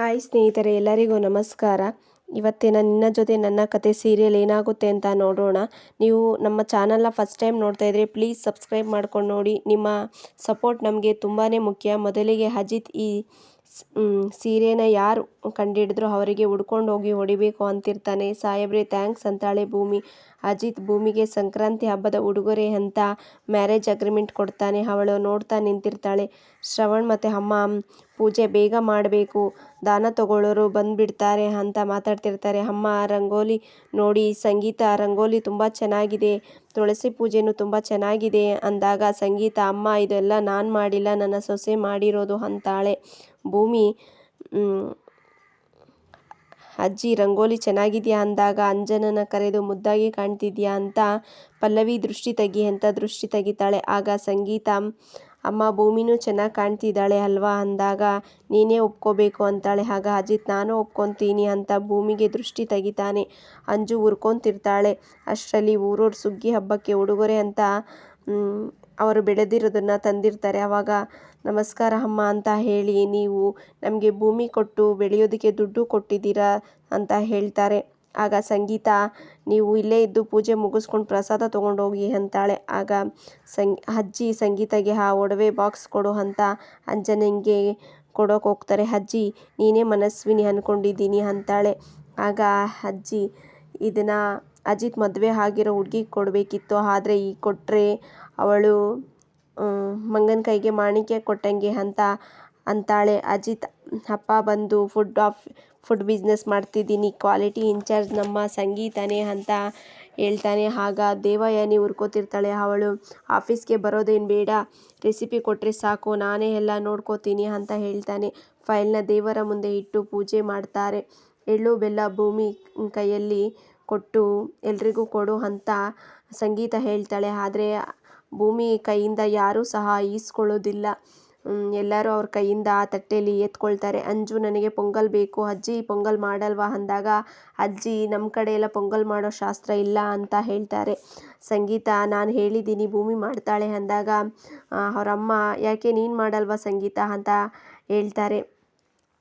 Hi ಸ್ನೇಹಿತರೆ, ಎಲ್ಲರಿಗೂ ನಮಸ್ಕಾರ. ಇವತ್ತಿನ ನಿನ್ನ ಜೊತೆ ನನ್ನ ಕತೆ ಸೀರಿಯಲ್ ಏನಾಗುತ್ತೆ ಅಂತ ನೋಡೋಣ. ನೀವು ನಮ್ಮ ಚಾನಲ್ನ ಫಸ್ಟ್ ಟೈಮ್ ನೋಡ್ತಾ ಇದ್ರೆ ಪ್ಲೀಸ್ ಸಬ್ಸ್ಕ್ರೈಬ್ ಮಾಡ್ಕೊಂಡು ನೋಡಿ. ನಿಮ್ಮ ಸಪೋರ್ಟ್ ನಮಗೆ ತುಂಬಾ ಮುಖ್ಯ. ಮೊದಲಿಗೆ ಅಜಿತ್ ಈ ಸೀರೆನ ಯಾರು ಕಂಡಿಡಿದ್ರು ಅವರಿಗೆ ಉಡ್ಕೊಂಡು ಹೋಗಿ ಹೊಡಿಬೇಕು ಅಂತಿರ್ತಾನೆ. ಸಾಹೇಬ್ರೆ, ಥ್ಯಾಂಕ್ಸ್ ಅಂತಾಳೆ ಭೂಮಿ. ಅಜಿತ್ ಭೂಮಿಗೆ ಸಂಕ್ರಾಂತಿ ಹಬ್ಬದ ಉಡುಗೊರೆ ಅಂತ ಮ್ಯಾರೇಜ್ ಅಗ್ರಿಮೆಂಟ್ ಕೊಡ್ತಾನೆ. ಅವಳು ನೋಡ್ತಾ ನಿಂತಿರ್ತಾಳೆ. ಶ್ರವಣ್ ಮತ್ತು ಅಮ್ಮ ಪೂಜೆ ಬೇಗ ಮಾಡಬೇಕು. ದಾನ ತಗೊಳ್ಳೋರು ಬಂದುಬಿಡ್ತಾರೆ ಅಂತ ಮಾತಾಡ್ತಿರ್ತಾರೆ. ಅಮ್ಮ, ರಂಗೋಲಿ ನೋಡಿ, ಸಂಗೀತ, ರಂಗೋಲಿ ತುಂಬ ಚೆನ್ನಾಗಿದೆ. ತುಳಸಿ ಪೂಜೆನೂ ತುಂಬ ಚೆನ್ನಾಗಿದೆ ಅಂದಾಗ, ಸಂಗೀತ, ಅಮ್ಮ, ಇದೆಲ್ಲ ನಾನು ಮಾಡಿಲ್ಲ. ನನ್ನ ಸೊಸೆ ಮಾಡಿರೋದು ಅಂತಾಳೆ. ಭೂಮಿ ಅಜ್ಜಿ ರಂಗೋಲಿ ಚೆನ್ನಾಗಿದೆಯಾ ಅಂದಾಗ ಅಂಜನನ ಕರೆದು ಮುದ್ದಾಗಿ ಕಾಣ್ತಿದ್ಯಾ ಅಂತ ಪಲ್ಲವಿ ದೃಷ್ಟಿ ತೆಗಿ ಅಂತ ದೃಷ್ಟಿ ತೆಗಿತಾಳೆ? ಆಗ ಸಂಗೀತ, ಅಮ್ಮ, ಭೂಮಿನೂ ಚೆನ್ನಾಗಿ ಕಾಣ್ತಿದ್ದಾಳೆ ಅಲ್ವಾ ಅಂದಾಗ, ನೀನೇ ಒಪ್ಕೋಬೇಕು ಅಂತಾಳೆ. ಆಗ ಅಜಿತ್, ನಾನು ಒಪ್ಕೊತೀನಿ ಅಂತ ಭೂಮಿಗೆ ದೃಷ್ಟಿ ತೆಗಿತಾನೆ. ಅಂಜು ಉರ್ಕೊತಿರ್ತಾಳೆ. ಅಷ್ಟರಲ್ಲಿ ಊರೂರು ಸುಗ್ಗಿ ಹಬ್ಬಕ್ಕೆ ಉಡುಗೊರೆ ಅಂತ ಅವರು ಬೆಳೆದಿರೋದನ್ನು ತಂದಿರ್ತಾರೆ. ಆವಾಗ ನಮಸ್ಕಾರ ಅಮ್ಮ ಅಂತ ಹೇಳಿ ನೀವು ನಮಗೆ ಭೂಮಿ ಕೊಟ್ಟು ಬೆಳೆಯೋದಕ್ಕೆ ದುಡ್ಡು ಕೊಟ್ಟಿದ್ದೀರಾ ಅಂತ ಹೇಳ್ತಾರೆ. ಆಗ ಸಂಗೀತ, ನೀವು ಇಲ್ಲೇ ಇದ್ದು ಪೂಜೆ ಮುಗಿಸ್ಕೊಂಡು ಪ್ರಸಾದ ತೊಗೊಂಡೋಗಿ ಅಂತಾಳೆ. ಆಗ ಸಂಗ್, ಅಜ್ಜಿ ಸಂಗೀತಗೆ ಆ ಒಡವೆ ಬಾಕ್ಸ್ ಕೊಡು ಅಂತ ಅಂಜನಂಗೆ ಕೊಡೋಕೆ ಹೋಗ್ತಾರೆ. ಅಜ್ಜಿ, ನೀನೇ ಮನಸ್ವಿನಿ ಅಂದ್ಕೊಂಡಿದ್ದೀನಿ ಅಂತಾಳೆ. ಆಗ ಅಜ್ಜಿ ಇದನ್ನು ಅಜಿತ್ ಮದುವೆ ಆಗಿರೋ ಹುಡುಗಿಗೆ ಕೊಡಬೇಕಿತ್ತು, ಆದರೆ ಈಗ ಕೊಟ್ಟರೆ ಅವಳು ಮಂಗನ ಕೈಗೆ ಮಾಣಿಕ್ಯ ಕೊಟ್ಟಂಗೆ ಅಂತ ಅಂತಾಳೆ. ಅಜಿತ್, ಅಪ್ಪ ಬಂದು ಫುಡ್ ಆಫ್ ಫುಡ್ ಬಿಸ್ನೆಸ್ ಮಾಡ್ತಿದ್ದೀನಿ ಕ್ವಾಲಿಟಿ ಇನ್ಚಾರ್ಜ್ ನಮ್ಮ ಸಂಗೀತನೇ ಅಂತ ಹೇಳ್ತಾನೆ. ಆಗ ದೇವಯಾನಿ ಹುರ್ಕೋತಿರ್ತಾಳೆ ಅವಳು, ಆಫೀಸ್ಗೆ ಬರೋದೇನು ಬೇಡ ರೆಸಿಪಿ ಕೊಟ್ಟರೆ ಸಾಕು, ನಾನೇ ಎಲ್ಲ ನೋಡ್ಕೋತೀನಿ ಅಂತ ಹೇಳ್ತಾನೆ. ಫೈಲ್ನ ದೇವರ ಮುಂದೆ ಇಟ್ಟು ಪೂಜೆ ಮಾಡ್ತಾರೆ. ಎಳ್ಳು, ಬೆಲ್ಲ ಭೂಮಿ ಕೈಯಲ್ಲಿ ಕೊಟ್ಟು ಎಲ್ರಿಗೂ ಕೊಡು ಅಂತ ಸಂಗೀತ ಹೇಳ್ತಾಳೆ. ಆದರೆ ಭೂಮಿ ಕೈಯಿಂದ ಯಾರೂ ಸಹ ಈಸ್ಕೊಳ್ಳೋದಿಲ್ಲ. ಎಲ್ಲರೂ ಅವ್ರ ಕೈಯಿಂದ ಆ ತಟ್ಟೆಯಲ್ಲಿ ಎತ್ಕೊಳ್ತಾರೆ. ಅಂಜು, ನನಗೆ ಪೊಂಗಲ್ ಬೇಕು. ಅಜ್ಜಿ, ಪೊಂಗಲ್ ಮಾಡಲ್ವಾ? ಅಂದಾಗ, ಅಜ್ಜಿ ನಮ್ಮ ಕಡೆ ಎಲ್ಲ ಪೊಂಗಲ್ ಮಾಡೋ ಶಾಸ್ತ್ರ ಇಲ್ಲ ಅಂತ ಹೇಳ್ತಾರೆ. ಸಂಗೀತ, ನಾನು ಹೇಳಿದ್ದೀನಿ, ಭೂಮಿ ಮಾಡ್ತಾಳೆ ಅಂದಾಗ ಅವರಮ್ಮ ಯಾಕೆ ನೀನು ಮಾಡಲ್ವಾ ಸಂಗೀತ? ಅಂತ ಹೇಳ್ತಾರೆ.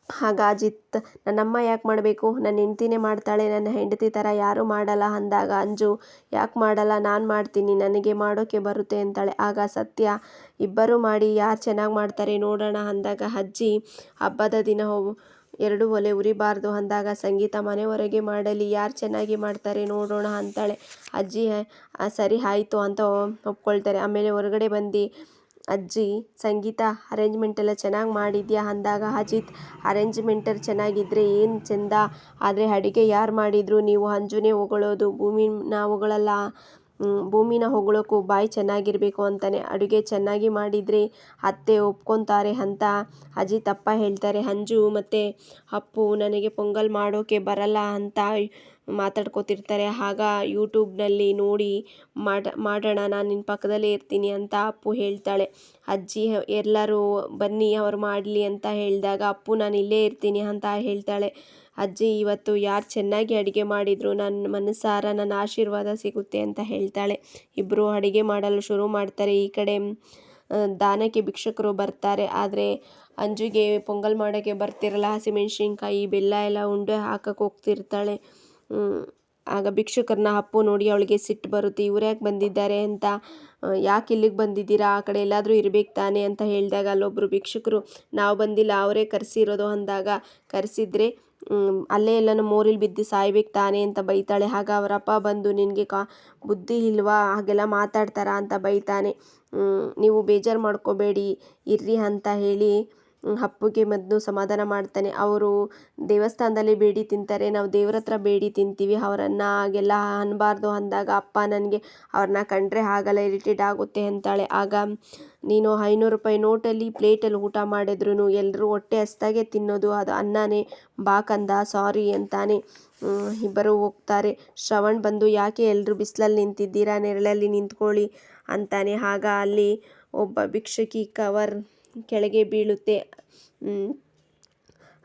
ಆಗ ಅಜಿತ್ ನನ್ನಮ್ಮ ಯಾಕೆ ಮಾಡಬೇಕು? ನನ್ನ ಹೆಂಡ್ತಿನೇ ಮಾಡ್ತಾಳೆ ನನ್ನ ಹೆಂಡತಿ ಥರ ಯಾರೂ ಮಾಡಲ್ಲ ಅಂದಾಗ ಅಂಜು. ಯಾಕೆ ಮಾಡಲ್ಲ? ನಾನು ಮಾಡ್ತೀನಿ ನನಗೆ ಮಾಡೋಕ್ಕೆ ಬರುತ್ತೆ ಅಂತಾಳೆ. ಆಗ ಸತ್ಯ ಇಬ್ಬರು ಮಾಡಿ ಯಾರು ಚೆನ್ನಾಗಿ ಮಾಡ್ತಾರೆ ನೋಡೋಣ ಅಂದಾಗ ಅಜ್ಜಿ ಹಬ್ಬದ ದಿನ ಎರಡು ಒಲೆ ಉರಿಬಾರ್ದು ಅಂದಾಗ ಸಂಗೀತ ಮನೆವರೆಗೆ ಮಾಡಲಿ ಯಾರು ಚೆನ್ನಾಗಿ ಮಾಡ್ತಾರೆ ನೋಡೋಣ ಅಂತಾಳೆ. ಅಜ್ಜಿ "ಆ, ಸರಿ ಆಯಿತು ಅಂತ ಒಪ್ಕೊಳ್ತಾರೆ. ಆಮೇಲೆ ಹೊರಗಡೆ ಬಂದು ಅಜ್ಜಿ, ಸಂಗೀತ ಅರೇಂಜ್ಮೆಂಟ್ ಎಲ್ಲ ಚೆನ್ನಾಗಿ ಮಾಡಿದ್ಯಾ? ಅಂದಾಗ, ಅಜಿತ್, ಅರೇಂಜ್ಮೆಂಟರ್ ಚೆನ್ನಾಗಿದ್ದರೆ ಏನು ಚೆಂದ? ಆದರೆ ಅಡುಗೆ ಯಾರು ಮಾಡಿದ್ರು? ನೀವು ಅಂಜುನೇ ಹೊಗಳೋದು. ಭೂಮಿನ ಹೊಗಳಲ್ಲ. ಭೂಮಿನ ಹೊಗಳೋಕ್ಕೂ ಬಾಯಿ ಚೆನ್ನಾಗಿರಬೇಕು ಅಂತಾನೆ. ಅಡುಗೆ ಚೆನ್ನಾಗಿ ಮಾಡಿದರೆ ಅತ್ತೆ ಒಪ್ಕೊತಾರೆ ಅಂತ ಅಜಿತ್ ಅಪ್ಪ ಹೇಳ್ತಾರೆ. ಅಂಜು ಮತ್ತು ಅಪ್ಪು, ನನಗೆ ಪೊಂಗಲ್ ಮಾಡೋಕ್ಕೆ ಬರಲ್ಲ ಅಂತ ಮಾತಾಡ್ಕೋತಿರ್ತಾರೆ. ಆಗ ಯೂಟ್ಯೂಬ್ನಲ್ಲಿ ನೋಡಿ, ಮಾಡ, ಮಾಡೋಣ, ನಾನು ನಿನ್ನ ಪಕ್ಕದಲ್ಲೇ ಇರ್ತೀನಿ ಅಂತ ಅಪ್ಪು ಹೇಳ್ತಾಳೆ. ಅಜ್ಜಿ, ಎಲ್ಲರೂ ಬನ್ನಿ, ಅವ್ರು ಮಾಡಲಿ ಅಂತ ಹೇಳಿದಾಗ ಅಪ್ಪು, ನಾನು ಇಲ್ಲೇ ಇರ್ತೀನಿ ಅಂತ ಹೇಳ್ತಾಳೆ. ಅಜ್ಜಿ, ಇವತ್ತು ಯಾರು ಚೆನ್ನಾಗಿ ಅಡುಗೆ ಮಾಡಿದ್ರು ನನ್ನ ಮನಸ್ಸಾರ ನನ್ನ ಆಶೀರ್ವಾದ ಸಿಗುತ್ತೆ ಅಂತ ಹೇಳ್ತಾಳೆ. ಇಬ್ಬರು ಅಡುಗೆ ಮಾಡಲು ಶುರು ಮಾಡ್ತಾರೆ. ಈ ಕಡೆ ದಾನಕ್ಕೆ ಭಿಕ್ಷಕರು ಬರ್ತಾರೆ. ಆದರೆ, ಅಂಜುಗೆ ಪೊಂಗಲ್ ಮಾಡೋಕ್ಕೆ ಬರ್ತಿರಲ್ಲ. ಹಸಿಮೆಣ್ಸಿನ್ಕಾಯಿ, ಬೆಲ್ಲ ಎಲ್ಲ ಉಂಡೆ ಹಾಕಕ್ಕೆ ಹೋಗ್ತಿರ್ತಾಳೆ. ಆಗ ಭಿಕ್ಷುಕರನ್ನ ಅಪ್ಪು ನೋಡಿ ಅವಳಿಗೆ ಸಿಟ್ಟು ಬರುತ್ತೆ, ಇವ್ರು ಯಾಕೆ ಬಂದಿದ್ದಾರೆ ಅಂತ? ಯಾಕೆ ಇಲ್ಲಿಗೆ ಬಂದಿದ್ದೀರಾ? ಆ ಕಡೆ ಎಲ್ಲಾದರೂ ಇರ್ಬೇಕು ತಾನೇ? ಅಂತ ಹೇಳಿದಾಗ ಅಲ್ಲೊಬ್ಬರು ಭಿಕ್ಷುಕರು, ನಾವು ಬಂದಿಲ್ಲ, ಅವರೇ ಕರೆಸಿರೋದು ಅಂದಾಗ, ಕರೆಸಿದ್ರೆ ಅಲ್ಲೇ ಎಲ್ಲನೂ ಮೋರಿಲಿ ಬಿದ್ದು ಸಾಯ್ಬೇಕು ತಾನೇ? ಅಂತ ಬೈತಾಳೆ. ಆಗ ಅವರಪ್ಪ ಬಂದು, ನಿನಗೆ ಕಾ, ಬುದ್ಧಿ ಇಲ್ವಾ? ಹಾಗೆಲ್ಲ ಮಾತಾಡ್ತಾರಾ? ಅಂತ ಬೈತಾನೆ. ನೀವು ಬೇಜಾರು ಮಾಡ್ಕೋಬೇಡಿ, ಇರ್ರಿ ಅಂತ ಹೇಳಿ ಅಪ್ಪುಗೆ ಮದ್ದು ಸಮಾಧಾನ ಮಾಡ್ತಾನೆ. ಅವರು ದೇವಸ್ಥಾನದಲ್ಲಿ ಬೇಡಿ ತಿಂತಾರೆ. ನಾವು ದೇವ್ರ ಹತ್ರ ಬೇಡಿ ತಿಂತೀವಿ. ಅವರನ್ನ ಹಾಗೆಲ್ಲ ಅನ್ನಬಾರ್ದು ಅಂದಾಗ ಅಪ್ಪ ನನಗೆ ಅವ್ರನ್ನ ಕಂಡ್ರೆ ಆಗಲ್ಲ ಇರಿಟೇಟ್ ಆಗುತ್ತೆ ಅಂತಾಳೆ. ಆಗ ನೀನು ಐನೂರು ರೂಪಾಯಿ ನೋಟಲ್ಲಿ ಪ್ಲೇಟಲ್ಲಿ ಊಟ ಮಾಡಿದ್ರು ಎಲ್ಲರೂ ಹೊಟ್ಟೆ ಹಸ್ತಾಗೆ ತಿನ್ನೋದು. ಅದು ಅನ್ನನೇ ಬಾಕಂದ ಸಾರಿ ಅಂತಾನೆ ಇಬ್ಬರು ಹೋಗ್ತಾರೆ. ಶ್ರವಣ್ ಬಂದು, ಯಾಕೆ ಎಲ್ಲರೂ ಬಿಸಿಲಲ್ಲಿ ನಿಂತಿದ್ದೀರಾ? ನೆರಳಲ್ಲಿ ನಿಂತ್ಕೊಳ್ಳಿ ಅಂತಾನೆ. ಆಗ ಅಲ್ಲಿ ಒಬ್ಬ ಭಿಕ್ಷಕಿ ಕವರ್ ಕೆಳಗೆ ಬೀಳುತ್ತೆ.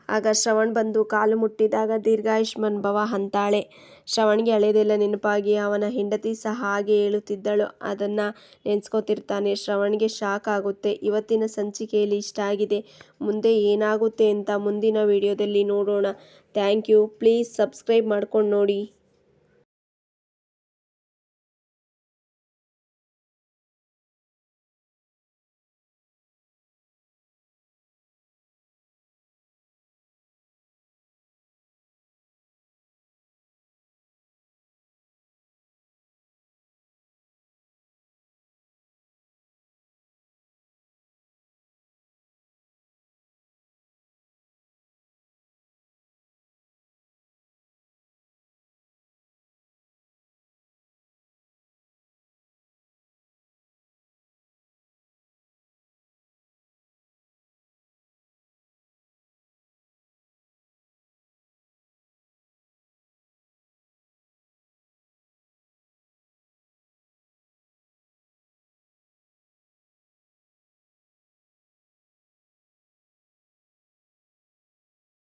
ಆಗ ಶ್ರವಣ್ ಬಂದು ಕಾಲು ಮುಟ್ಟಿದಾಗ ದೀರ್ಘಾಯುಷ್ಮಾನ್ ಭವ ಅಂತಾಳೆ. ಶ್ರವಣ್ಗೆ ಹಳೇದೆಲ್ಲ ನೆನಪಾಗಿ ಅವನ ಹೆಂಡತಿ ಸಹ ಹಾಗೆ ಹೇಳುತ್ತಿದ್ದಳು. ಅದನ್ನು ನೆನೆಸ್ಕೋತಿರ್ತಾನೆ. ಶ್ರವಣ್ಗೆ ಶಾಕ್ ಆಗುತ್ತೆ. ಇವತ್ತಿನ ಸಂಚಿಕೆಯಲ್ಲಿ ಇಷ್ಟ ಆಗಿದೆ. ಮುಂದೆ ಏನಾಗುತ್ತೆ ಅಂತ ಮುಂದಿನ ವಿಡಿಯೋದಲ್ಲಿ ನೋಡೋಣ. Thank you. ಪ್ಲೀಸ್ ಸಬ್ಸ್ಕ್ರೈಬ್ ಮಾಡ್ಕೊಂಡು ನೋಡಿ.